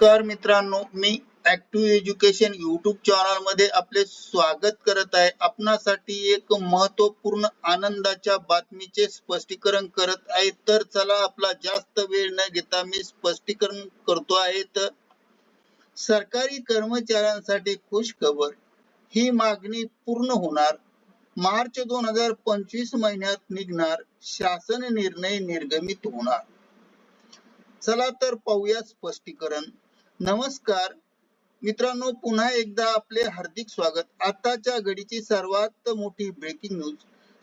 नमस्कार मित्रांनो मी ऍक्टिव्ह एज्युकेशन युट्यूब चॅनलमध्ये आपले स्वागत करत आहे. आपणासाठी एक महत्त्वपूर्ण आनंदाच्या बातमीचे स्पष्टीकरण करत आहे. तर चला आपला जास्त वेळ न घेता मी स्पष्टीकरण करतो आहे. तर सरकारी कर्मचाऱ्यांसाठी खुश खबर ही मागणी पूर्ण होणार. मार्च दोन हजार पंचवीस महिन्यात निघणार. शासन निर्णय निर्गमित होणार. चला तर पाहूया स्पष्टीकरण. नमस्कार. मित्रांनो पुन्हा एकदा आपले हार्दिक स्वागत. आताच्या घडीची सर्वात मोठी ब्रेकिंग न्यूज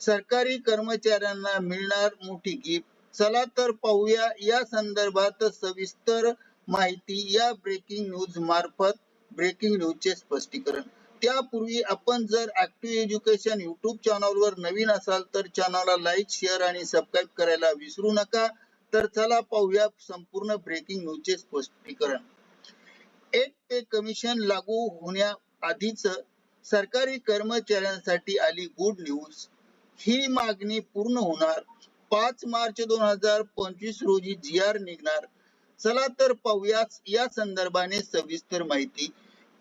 सरकारी कर्मचाऱ्यांना मिळणार मोठी गिफ्ट चला तर पाहूया या संदर्भात सविस्तर माहिती या ब्रेकिंग न्यूज मार्फत. ब्रेकिंग न्यूजचे स्पष्टीकरण. त्यापूर्वी आपण जर ऍक्टिव्ह एज्युकेशन युट्यूब चॅनलवर नवीन असाल तर चॅनलला लाईक शेअर आणि सबस्क्राईब करायला विसरू नका. तर चला पाहूया संपूर्ण ब्रेकिंग न्यूजचे स्पष्टीकरण. एक पे कमिशन लागू होण्याआधीच सरकारी कर्मचाऱ्यांसाठी आली गुड न्यूज ही मागणी पूर्ण होणार. पाच मार्च दोन हजार पंचवीस रोजी जी आर निघणार. चला तर पाहूयाच या संदर्भाने सविस्तर माहिती.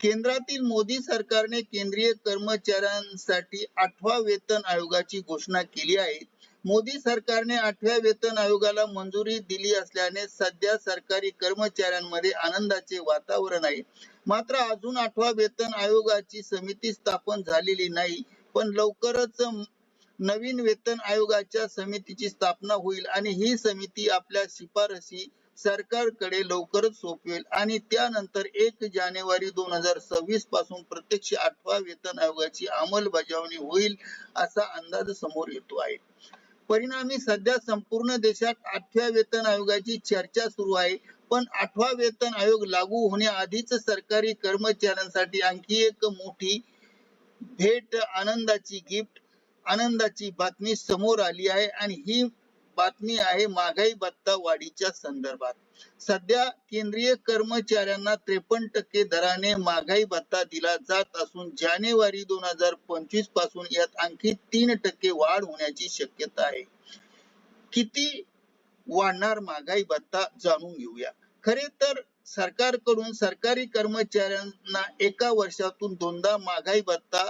केंद्रातील मोदी सरकारने केंद्रीय कर्मचाऱ्यांसाठी आठवा वेतन आयोगाची घोषणा केली आहे. मोदी सरकारने आठव्या वेतन आयोगाला मंजुरी दिली असल्याने सध्या सरकारी कर्मचाऱ्यांमध्ये आनंदाचे वातावरण आहे. मात्र अजून आठवा वेतन आयोगाची समिती स्थापन झालेली नाही पण लवकरच नवीन वेतन आयोगाच्या समितीची स्थापना होईल आणि ही समिती आपल्या शिफारसी सरकारकडे लवकरच सोपवेल आणि त्यानंतर एक जानेवारी दोन हजार सव्वीसपासून प्रत्यक्ष आठवा वेतन आयोगाची अंमलबजावणी होईल असा अंदाज समोर येतो आहे. परिणामी सध्या संपूर्ण देशात आठव्या वेतन आयोगाची चर्चा सुरू आहे. पण आठवा वेतन आयोग लागू होण्याआधीच सरकारी कर्मचाऱ्यांसाठी आणखी एक मोठी भेट आनंदाची गिफ्ट आनंदाची बातमी समोर आली आहे. आणि ही बातमी आहे महागाई भत्ता वाढीच्या संदर्भात. सध्या केंद्रीय कर्मचाऱ्यांना त्रेपन्न टक्के दराने महागाई भत्ता दिला जात असून जानेवारी दोन हजार पंचवीसपासून यात आणखी तीन टक्के वाढ होण्याची शक्यता आहे. किती वाढणार महागाई भत्ता जाणून घेऊया. खरे तर सरकारकडून सरकारी कर्मचाऱ्यांना एका वर्षातून दोनदा महागाई भत्ता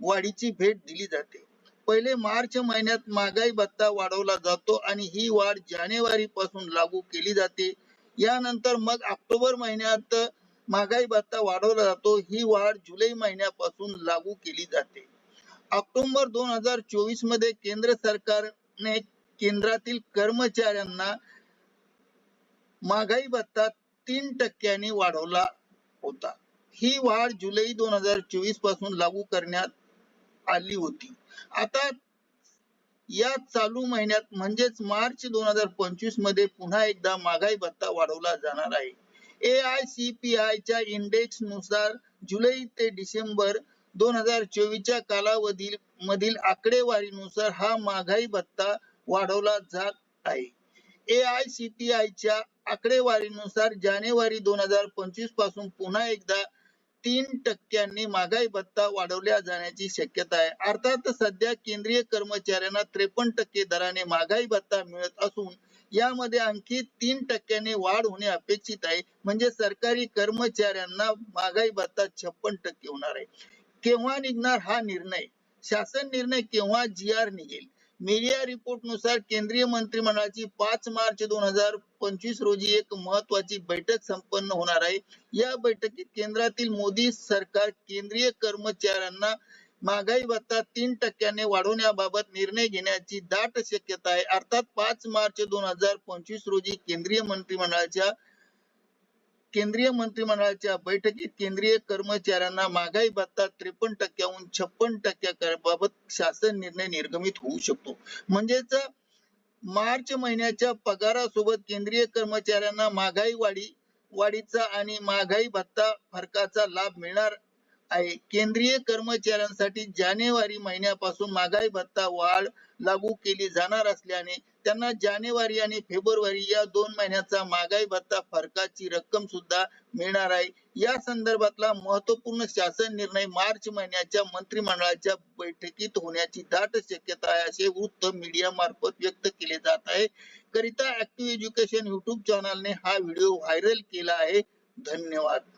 वाढीची भेट दिली जाते. पहिले मार्च महिन्यात महागाई भत्ता वाढवला जातो आणि ही वाढ जानेवारी पासून लागू केली जाते. यानंतर मग ऑक्टोबर महिन्यात महागाई भत्ता वाढवला जातो. ही वाढ जुलै महिन्यापासून लागू केली जाते. ऑक्टोबर दोन हजार चोवीसमध्ये केंद्र सरकारने केंद्रातील कर्मचाऱ्यांना महागाई भत्ता तीन टक्क्यांनी वाढवला होता. ही वाढ जुलै दोन हजार चोवीसपासून लागू करण्यात आली होती. आता या चालू महिन्यात म्हणजेच मार्च दोन हजार पंचवीसमध्ये पुन्हा एकदा महागाई भत्ता वाढवला जाणार आहे. A I C P I च्या इंडेक्सनुसार जुलै ते डिसेंबर दोन हजार चोवीसच्या कालावधी मधील आकडेवारीनुसार हा महागाई भत्ता वाढवला जात आहे. A I C P I च्या आकडेवारीनुसार जानेवारी दोन हजार पंचवीसपासून पुन्हा एकदा तीन टक्क्यांनी महागाई भत्ता वाढवल्या जाण्याची शक्यता आहे. अर्थात सध्या केंद्रीय कर्मचाऱ्यांना त्रेपन्न टक्के दराने महागाई भत्ता मिळत असून यामध्ये आणखी तीन टक्क्याने वाढ होणे अपेक्षित आहे. म्हणजे सरकारी कर्मचाऱ्यांना महागाई भत्ता छप्पन टक्के होणार आहे. केव्हा निघणार हा निर्णय? शासन निर्णय केव्हा जी आर निघेल? मीडिया रिपोर्टनुसार केंद्रीय मंत्रिमंडळाची पाच मार्च दोन हजार पंचवीस रोजी एक महत्वाची बैठक संपन्न होणार आहे. या बैठकीत केंद्रातील मोदी सरकार केंद्रीय कर्मचाऱ्यांना महागाई भत्ता तीन टक्क्याने वाढवण्याबाबत निर्णय घेण्याची दाट शक्यता आहे. अर्थात पाच मार्च दोन हजार पंचवीस रोजी केंद्रीय मंत्रिमंडळाच्या केंद्रीय मंत्रिमंडळाच्या बैठकीत केंद्रीय कर्मचाऱ्यांना महागाई भत्ता त्रेपन्न टक्क्याहून छप्पन टक्क्याबाबत शासन निर्णय निर्गमित होऊ शकतो. म्हणजेच मार्च महिन्याच्या पगारासोबत केंद्रीय कर्मचाऱ्यांना महागाई वाढी वाढीचा आणि महागाई भत्ता फरकाचा लाभ मिळणार आहे. केंद्रीय कर्मचाऱ्यांसाठी जानेवारी महिन्यापासून महागाई भत्ता वाढ लागू केली जाणार असल्याने त्यांना जानेवारी आणि फेब्रुवारी या दोन महिन्याचा महागाई भत्ता फरकाची रक्कम सुद्धा मिळणार आहे. या संदर्भातला महत्त्वपूर्ण शासन निर्णय मार्च महिन्याच्या मंत्रिमंडळाच्या बैठकीत होण्याची दाट शक्यता आहे असे वृत्त मीडिया मार्फत व्यक्त केले जात आहे. करिता ऍक्टिव्ह एज्युकेशन युट्यूब चॅनलने हा व्हिडिओ व्हायरल केला आहे. धन्यवाद.